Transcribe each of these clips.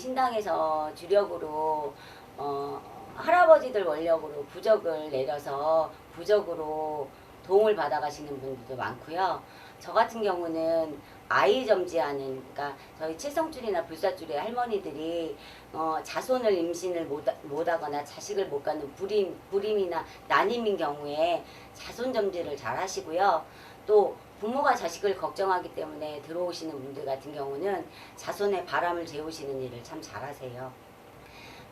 신당에서 주력으로 어, 할아버지들 원력으로 부적을 내려서 부적으로 도움을 받아가시는 분들도 많고요. 저 같은 경우는 아이 점지하는 그러니까 저희 칠성줄이나 불사줄의 할머니들이 어, 자손을 임신을 못, 못하거나 자식을 못 갖는 불임, 불임이나 난임인 경우에 자손 점지를 잘 하시고요. 또 부모가 자식을 걱정하기 때문에 들어오시는 분들 같은 경우는 자손의 바람을 재우시는 일을 참 잘하세요.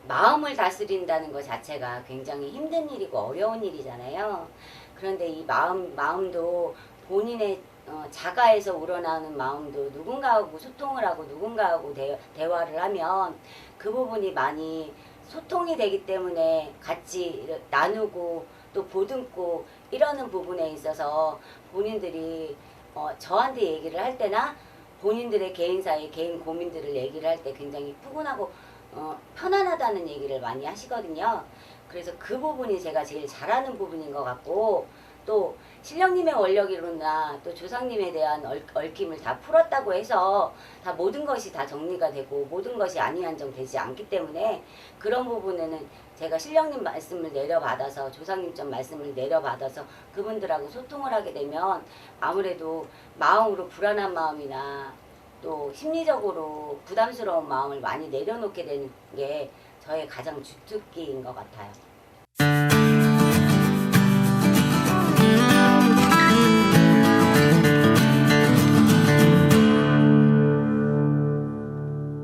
마음을 다스린다는 것 자체가 굉장히 힘든 일이고 어려운 일이잖아요. 그런데 이 마음 마음도 본인의 어, 자가에서 우러나오는 마음도 누군가하고 소통을 하고 누군가하고 대, 대화를 하면 그 부분이 많이 소통이 되기 때문에 같이 나누고 또 보듬고 이러는 부분에 있어서 본인들이 어, 저한테 얘기를 할 때나 본인들의 개인사의 개인 고민들을 얘기를 할 때 굉장히 푸근하고 어, 편안하다는 얘기를 많이 하시거든요. 그래서 그 부분이 제가 제일 잘하는 부분인 것 같고 또 신령님의 원력이로나 또 조상님에 대한 얽, 얽힘을 다 풀었다고 해서 다 모든 것이 다 정리가 되고 모든 것이 안위안정 되지 않기 때문에 그런 부분에는 제가 신령님 말씀을 내려받아서 조상님 좀 말씀을 내려받아서 그분들하고 소통을 하게 되면 아무래도 마음으로 불안한 마음이나 또 심리적으로 부담스러운 마음을 많이 내려놓게 되는 게 저의 가장 주특기인 것 같아요.